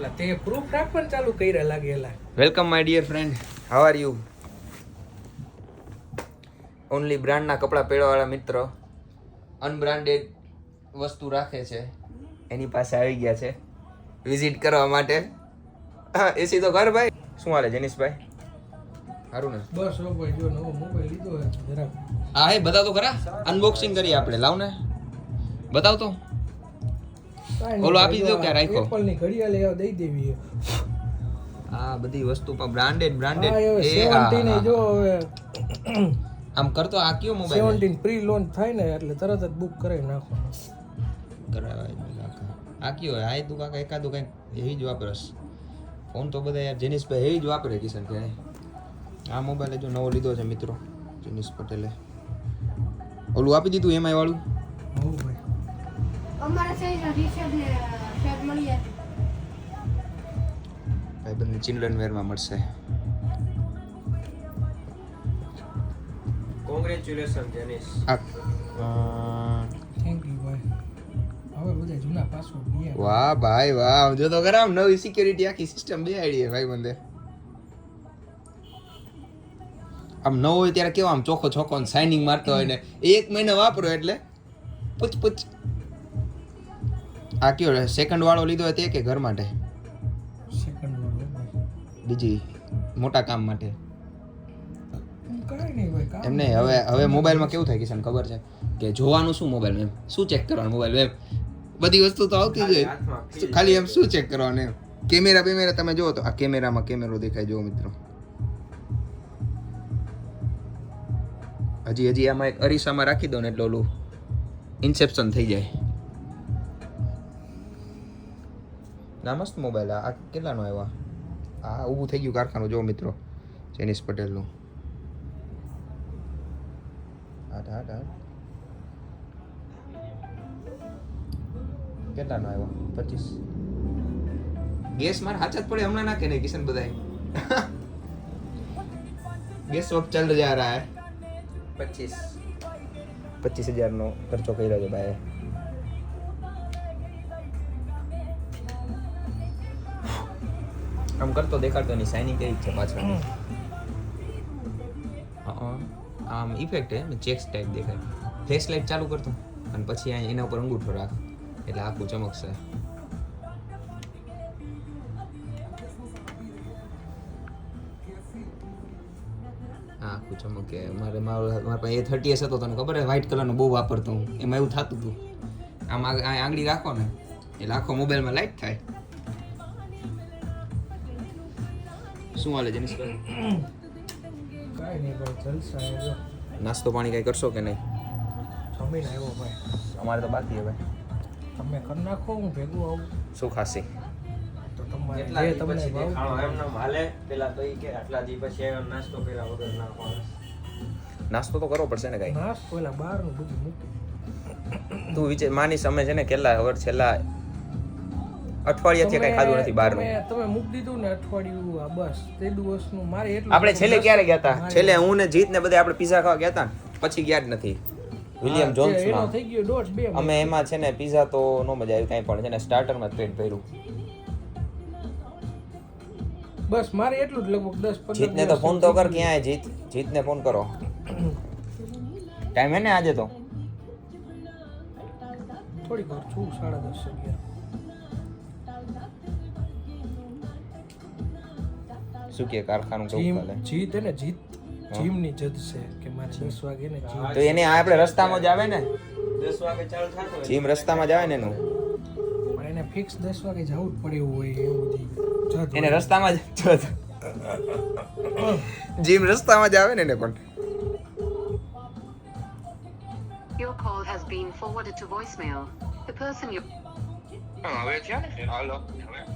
એટલે તે પ્રૂફ રાખવાનું ચાલુ કર્યા લાગેલા welcome my dear friend how are you only બ્રાન્ડના કપડાં પહેરવાવાળા મિત્ર અનબ્રાન્ડેડ વસ્તુ રાખે છે. એની પાસે આવી ગયા છે. વિઝિટ કરવા માટે. હા એસી તો ઘર ભાઈ. શું હાલે જનીશભાઈ? સારું ને? બસ હો ભાઈ જો નવો મોબાઈલ લીધો હે જરા હા હે બતાવ તો ખરા? અનબોક્સિંગ કરીએ આપણે. લાવ ને. બતાવ તો ઓલો આપી દો કે રાખો એપલની ઘડિયાળ લેવા દઈ દેવી આ બધી વસ્તુ પણ બ્રાન્ડેડ બ્રાન્ડેડ એ એ આ, જો હવે આમ કરતો આ કયો મોબાઈલ 17 પ્રી લોન્ચ થાય ને એટલે તરત જ બુક કરાવી નાખો. કરાવાય કાકા આ કયો? હોય આ તું કાકા એકાદું કંઈક એવી જ વાપરસ. ફોન તો બધા યાર જેનિસભાઈ એવી જ વાપરે કિશન કે આ મોબાઈલ જો નવો લીધો છે મિત્રો જેનિસ પટેલે. ઓલું આપી દીધું એમઆઈ વાળું? અમારા સાઈઝ રિસેપ ને શર્ટ મળી જાય. ભાઈ ચિલ્ડ્રન વેરમાં મળશે. કોંગ્રેચ્યુલેશન જેનિસ થેન્ક યુ ભાઈ. હવે બધા જૂના પાસવર્ડ ગયા વાહ ભાઈ વાહ. જો તો કરામ આમ નવી સિક્યુરિટી આખી સિસ્ટમ બે આઈડી ભાઈ બંદે આમ નવો હોય ત્યારે કેવો આમ ચોખ્ખો ચોખ્ખો સાઇનિંગ મારતો હોય ને એક મહિનો વાપરો એટલે પૂછ પૂછ આ કયો સેકન્ડ વાળો લીધો તે કે ઘર માટે? સેકન્ડ વાળો બીજી મોટા કામ માટે. એમને હવે હવે મોબાઈલમાં કેવું થાય કિશન ખબર છે? કે જોવાનું શું મોબાઈલ એમ? શું ચેક કરવાનું મોબાઈલ એમ? બધી વસ્તુ તો આવતી જ હોય. ખાલી એમ શું ચેક કરવાનું એમ? કેમેરા બેમેરા તમે જુઓ તો. આ કેમેરામાં કેમેરો દેખાય જુઓ મિત્રો. હજી હજી આમાં એક અરીસામાં રાખી દો ને એટલે ઓલું ઇન્સેપ્શન થઈ જાય. ના, મસ્ત મોબાઈલ આ. કેટલાનો આવ્યો? આ ઊભું થઈ ગયું કારખાનું, જો મિત્રો. જેનિસ પટેલનું. હાટ હાટ હાટ. કેટલાનો આવ્યો? પચીસ. ગેસ મારે હાચા જ પડે, હમણાં નાખે નહીં, કિશન બધાય. ગેસ વખત ચાલ જા રહા હે. પચીસ. પચીસ હજારનો ખર્ચો કર્યો છે, ભાઈ. આમ કરતો દેખાડતો એની સાઇનિંગ કેવી છે પાછળ. આમ ઇફેક્ટ હે ચેક્સ ટાઈપ દેખાય. ફ્લેશ લાઇટ ચાલુ કરતો અને પછી અહીં એના ઉપર અંગૂઠો રાખ. એટલે આખું ચમકશે. આખું ચમકે. મારે મારો મારા પાસે એ થર્ટી એસ હતો તને ખબર હે? વ્હાઇટ કલરનો બહુ વાપરતો હું. એમાં એવું થતું હતું આમ આંગળી રાખો ને એટલે આખો મોબાઈલમાં લાઇટ થાય. શું હાલે જનીશભાઈ કાંઈ નહીં ભાઈ? જલસા હે નાસ્તો પાણી કઈ કરશો કે નહીં? જમીન આવ્યો ભાઈ. અમારે તો બાકી હવે તમે કરી નાખો હું ભેગું આવું. શું ખાસી? તો તમારે જે તમને ભાવ એમ નામ હાલે. પેલા તો ઈ કે આટલા દી પછી આવ્યો નાસ્તો કર્યા વગર ના માણસ નાસ્તો તો કરવો પડશે ને કાંઈ? નાસ્તો પેલા બહારનું બધું મૂકી તું વિચાર માનીશ અમે છે ને કેટલા હવે છેલ્લા અઠવાડિયાથી કઈ ખાધું નથી બહારનું. તમે- તમે મૂકી દીધું ને અઠવાડિયું આ બસ તે દિવસનું મારે એટલું આપણે છેલ્લે ક્યારે ગયા હતા છેલ્લે હું ને જીત ને બધે આપણે પીઝા ખાવા ગયા હતા પછી ગયા જ નથી. વિલિયમ જોન્સમાં. થઈ ગયો દોઢ બે અમે એમાં છે ને પીઝા તો નો મજા આવી કાંઈ પણ. છે ને સ્ટાર્ટરમાં માં પેટ ભર્યું બસ મારે એટલું જ લગભગ દસ પંદર જીતને તો ફોન તો કર ક્યાં જીત? જીતને ફોન કરો. ટાઈમ હે ને આજે તો. થોડીક વાર છું સાડા દસ અગિયાર. શું કે કારખાનું કેવું જીમ ચાલે? જીત ને જીત. જીમની જજ છે કે મારે 10 વાગે ને જીમ તો એને આ આપણે રસ્તામાં જ આવે ને? 10 વાગે ચાલુ થતો હોય. જીમ રસ્તામાં જ આવે ને એનું? પણ એને ફિક્સ 10 વાગે જવું જ પડે એવું હોય એવું બધી જજ એને રસ્તામાં જ જીમ રસ્તામાં જ આવે ને એને પણ? Your call has been forwarded to voicemail. The person you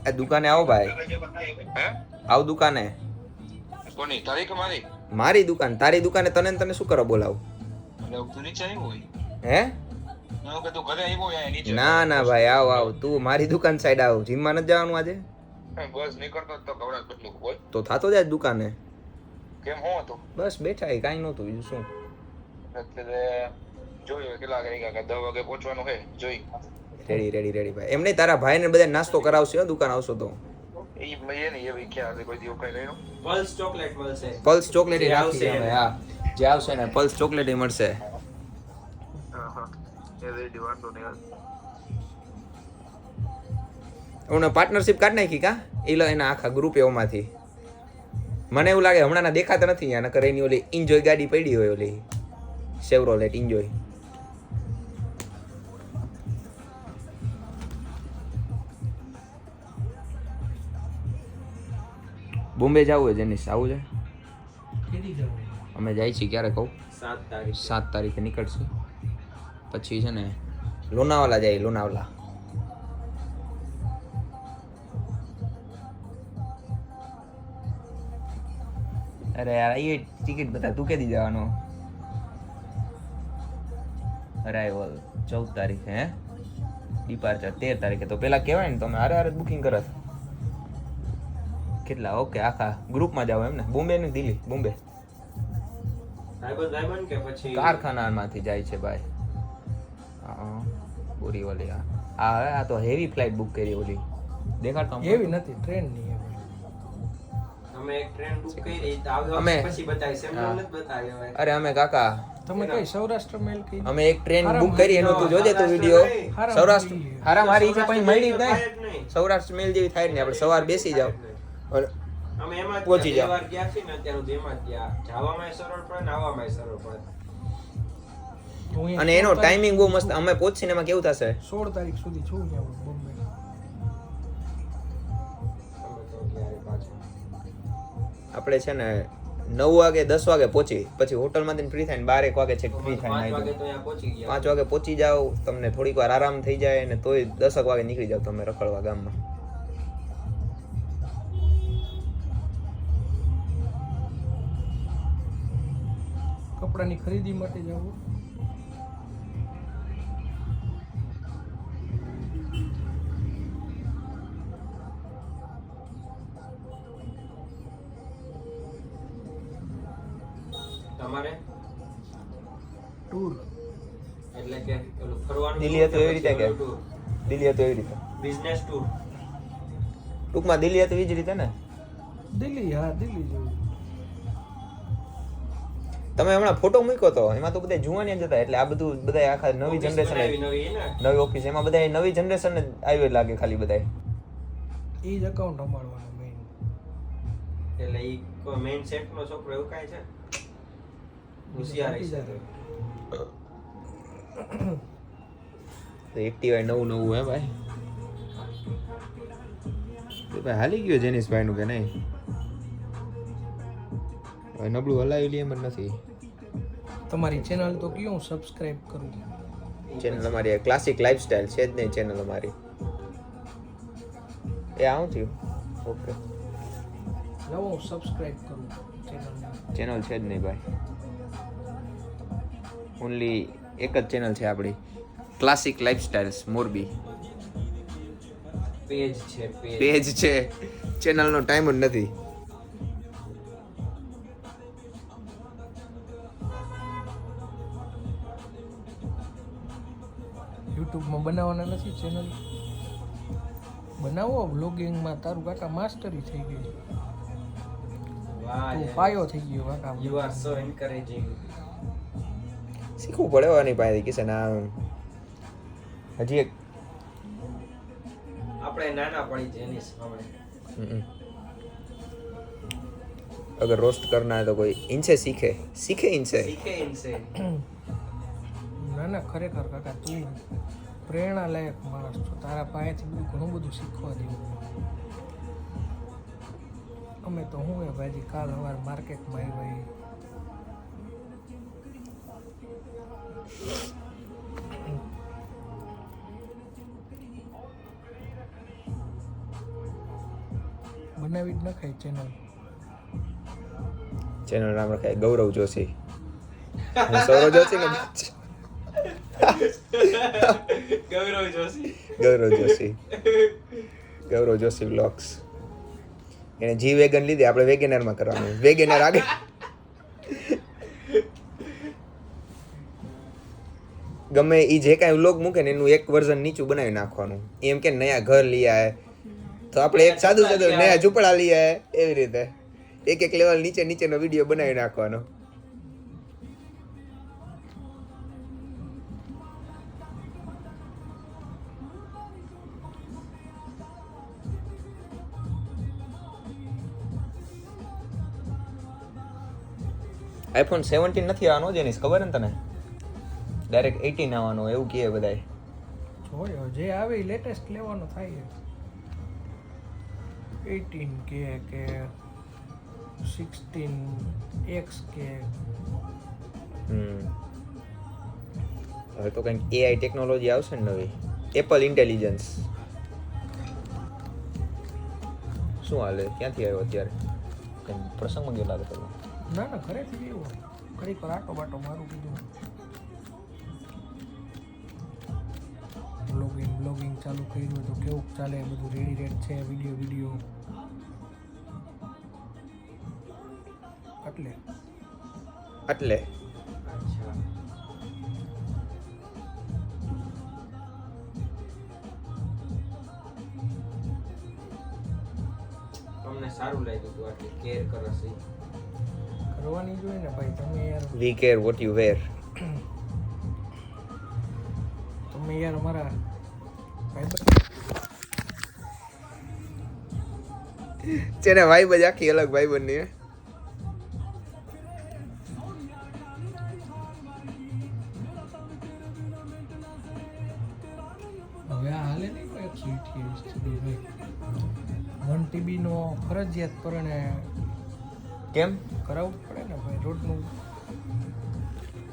એ દુકાને આવો ભાઈ. આવ દુકાને. કોની? તારીખ મારી? મારી દુકાન. તારી દુકાને તને ને તને શું કરો બોલાવું? એટલે તું નીચે આવ્યો હોય. હે? ના ના ભાઈ આવ આવ. તું મારી દુકાન સાઈડ આવ. જીમમાં નથી જવાનું આજે? બસ નીકળતો તો કવડા બદલું બોલ. તો થાતો જાય દુકાને? કેમ હું હતો? બસ બેઠા એ કાંઈ નહોતું બીજું શું? એટલે જોયું કેટલા વાગે દસ વાગે પહોંચવાનું હે જોઈ. રેડી રેડી રેડી ભાઈ. એમ નહીં તારા ભાઈને બધા નાસ્તો કરાવશે દુકાન આવશો તો. પલ્સ ચોકલેટ મળશે. પલ્સ ચોકલેટ આવશે હા. જે આવશે ને પલ્સ ચોકલેટ મળશે. હા પાર્ટનરશિપ કાઢ નાખી કા? એ લો એના આખા ગ્રુપ એમાંથી મને એવું લાગે હમણાંના દેખાતા નથી આના નકર એની ઓલી એન્જોય ગાડી પડી હોય ઓલી. સેવરોલેટ એન્જોય બોમ્બે જવું હોય જેની આવું છે? અમે જાય છીએ ક્યારે કહું? સાત તારીખ. સાત તારીખે નીકળશું. પછી છે ને લોનાવાલા જાય લોનાવાલા. અરે યાર એ ટિકિટ બધા તું કેદી જવાનો? અરાઈવલ ચૌદ તારીખે હે? ડિપાર્ચર તેર તારીખે. તો પેલા કહેવાય ને તમે અરે અરે બુકિંગ કરત કેટલા? ઓકે આખા ગ્રુપમાં જાવ એમ ને બોમ્બે ને દિલ્હી? બોમ્બે. કારખાનામાંથી જાય છે ભાઈ. બોરી ઓલી આ આ હવે આ તો હેવી ફ્લાઇટ બુક કરી ઓલી. દેખાડતો હેવી નથી ટ્રેનની અમે એક ટ્રેન બુક કરી અમે- પછી બતાવીશ. એમ નથી બતાવી અરે અમે કાકા તમે કઈ સૌરાષ્ટ્ર મેલ અમે એક ટ્રેન બુક કરી એનું તું જોજે તો વીડિયો સૌરાષ્ટ્ર હારા મારી છે પણ મળી જ નહીં. નહીં. સૌરાષ્ટ્ર મેલ જેવી થાય ને આપડે આપણે સવાર બેસી જાવ અને અમે એમાં પહોંચી. વાર ગયા છે ને અત્યાર સુધી એમાં ગયા. જવામાં સરળ પડે ને આવવામાં સરળ પડે. અને એનો ટાઈમિંગ બહુ મસ્ત. અમે પહોંચીને એમાં કેવું થશે? સોળ તારીખ સુધી છું બોમ્બે. આપણે છે ને નવ વાગે દસ વાગે પહોંચી. પછી હોટલમાંથી ફ્રી થાય ને બાર એક વાગે છેક ફ્રી થાય પાંચ વાગે ધોઈને. તો અહીંયા પહોંચી પાંચ વાગે પહોંચી જાઓ તમને થોડીક વાર આરામ થઈ જાય અને તોય દસક વાગે નીકળી જાવ તમે રખડવા ગામમાં. કપડાની ખરીદી માટે જવું તમારે? ટૂર એટલે કે પેલું ફરવાનું દિલ્હી હતું એવી રીતે કે? દિલ્હી હતું એવી રીતે. બિઝનેસ ટૂર ટૂંકમાં દિલ્હી હતું એ જ રીતે ને? દિલ્હી હા દિલ્હી જેવું. તમે હમણાં ફોટો મૂક્યો તો એમાં તો બધા જુવાની જ હતા એટલે આ બધું બધા આખા નવી જનરેશન નવી નવી ને? નવી ઓફિસ એમાં બધા નવી જનરેશન જ આવી લાગે ખાલી બધા એ જ અકાઉન્ટ સંભાળવાનો મેઇન એટલે ઈ કોઈ મેઇન સેટ નો છોકરો એવું કાંઈ છે? હોશિયાર હશે. તો. એક્ટિવા નવું નવું હે ભાઈ. ભાઈ હાલી ગયો જેનિસભાઈ નું કે નહીં? નબળું હલાવી લઈએ એમ જ નથી. તમારી ચેનલ તો કયું સબસ્ક્રાઇબ કરું ચેનલ અમારી ક્લાસિક લાઈફસ્ટાઈલ છે જ નહીં ચેનલ અમારી. એ આવું થયું? ઓકે નવો હું સબસ્ક્રાઇબ કરું ચેનલ છે જ નહીં ભાઈ. ઓનલી એક જ ચેનલ છે આપણી. Classic lifestyles Morbi. પેજ છે પેજ પેજ છે. ચેનલનો ટાઈમ જ નથી. બનાવવાના નથી ચેનલ બનાવો બ્લોગિંગમાં તારું કાકા માસ્ટરી થઈ ગઈ. તું પાયો થઈ ગયો કાકા. યુ આર સો એન્કરેજિંગ શીખવું પડે આની પાસેથી કિશન આ હજી એક. આપણે નાના પડી જેનિસ આપણે અગર રોસ્ટ કરના હે તો કોઈ ઇનસે શીખે. શીખે ઇનસે શીખે ઇનસે ના ના ખરેખર કાકા તું પ્રેરણા લાયક માણસ છો. તારા પાસેથી બધું ઘણું બધું શીખવા જેવું અમે તો હું એ ભાજી કાલ સવાર માર્કેટમાં આવી બનાવી જ નખાય ચેનલ ચેનલ નામ રખાય. ગૌરવ જોશી. હું સૌરવ જોશી ગૌરવ જોશી ગૌરવ જોશી ગૌરવ જોશી બ્લોગ્સ એને જી વેગન લીધી આપણે વેગેનરમાં કરવાનું. વેગેનર આગળ. ગમે એ જે કાંઈ વ્લોગ મૂકે ને એનું એક વર્ઝન નીચું બનાવી નાખવાનું. એમ કે નયા ઘર લઈ આવે તો આપણે એક સાદું સાદું નયા ઝૂંપડા લઈએ એવી રીતે. એક એક લેવલ નીચે નીચેનો વીડિયો બનાવી નાખવાનો. આઈફોન સેવન્ટીન નથી આવવાનો જેની ખબર ને તને? ડાયરેક્ટ એટીન આવવાનો એવું કહે બધાય. જોયો જે આવે એ લેટેસ્ટ લેવાનો થાય એટીન કે કે સિક્સટીન એક્સ કે હવે તો કંઈક એઆઈ ટેકનોલોજી આવશે ને નવી. એપલ ઇન્ટેલિજન્સ શું હાલે? ક્યાંથી આવ્યો અત્યારે? કંઈ પ્રસંગમાં ગયો લાગે તમે. ના ના ઘરેથી ગયું ઘડીક પર આટો બાટો મારું કીધું. બ્લોગિંગ બ્લોગિંગ ચાલુ કર્યું તો કેવું ચાલે બધું રેડી રેડ છે વીડિયો વીડિયો એટલે. એટલે. તમને સારું લાગ્યું હતું આટલી કેર કરશે છે. કરવાની જોઈએ ને ભાઈ તમે યાર we care what you wear તમે યાર મારા ભાઈ છે ને ભાઈ બજ આખી અલગ ભાઈ બનની હવે આ હાલે નહીં કોઈ એકસો અઠ્યાવીસ જીબી ભાઈ વન ટીબીનો ફરજિયાત પરણે કેમ? કરાવવું પડે ને ભાઈ રોજનું.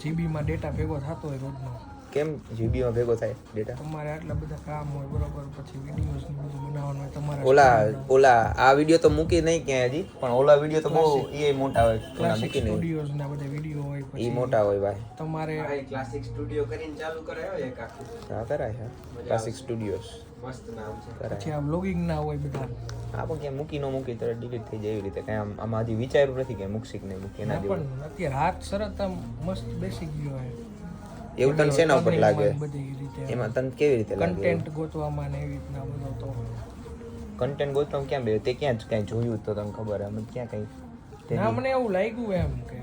જીબીમાં ડેટા ભેગો થતો હોય રોજનો. કેમ જીબીમાં ભેગો થાય ડેટા? તમારે આટલા બધા કામ હોય બરોબર પછી વિડીયોઝ ને બધું બનાવવાનું હોય તમારે ઓલા ઓલા આ વીડિયો તો મૂકી નહીં ક્યાંય હજી પણ ઓલા વીડિયો તો બહુ એ મોટા હોય ક્લાસિક સ્ટુડિયોઝ ના બધા વીડિયો હોય એ મોટા હોય ભાઈ. તમારે ક્લાસિક સ્ટુડિયો કરીને ચાલુ કરાયો એક આખું. હા કરાય હા. ક્લાસિક સ્ટુડિયોઝ મસ્ત નામ છે. પછી આમ લોગિંગ ના હોય બધા. હા પણ ક્યાં મૂકી ન મૂકી તરત ડિલીટ થઈ જાય એવી રીતે. કાંઈ આમ આમાં હજી વિચાર્યું નથી કે મૂકશી કે નહીં મૂકી એના જેવું. પણ અત્યારે હાથ સરત આમ મસ્ત બેસી ગયો હોય એવું તને શેના ઉપર લાગે? એમાં તને કેવી રીતે લાગે કન્ટેન્ટ ગોતવામાં ને એવી રીતના બધો તો. કન્ટેન્ટ ગોતવામાં ક્યાં બે તે ક્યાં જ કાંઈ જોયું તો તને ખબર હે મને ક્યાં કંઈ તે ના મને એવું લાગ્યું એમ કે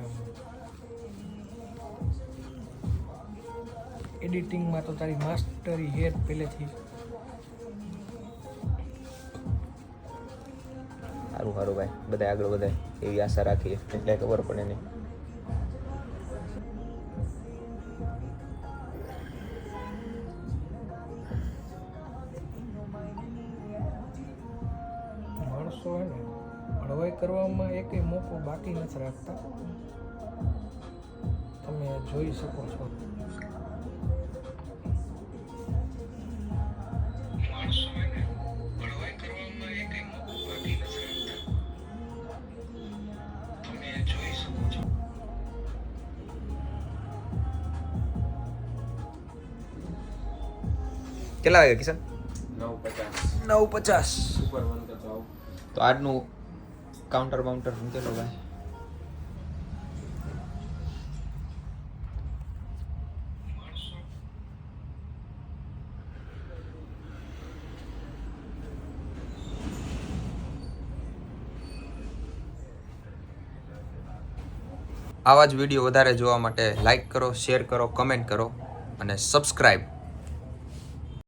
એડિટિંગમાં તો તારી માસ્ટરી હેર પહેલેથી. સારું ભાઈ. બધા આગળ વધાય એવી આશા રાખીએ. એટલે ખબર પડે નહીં. માણસો હે ને, હળવાઈ કરવામાં એકેય મોકો બાકી નથી રાખતા. તમે જોઈ શકો છો. કેટલા વાગે કિશન? નવ પચાસ તો આજનું કાઉન્ટર બાઉન્ટર મૂકેલો ભાઈ આવા જ વીડિયો વધારે જોવા માટે લાઈક કરો શેર કરો કમેન્ટ કરો અને સબસ્ક્રાઈબ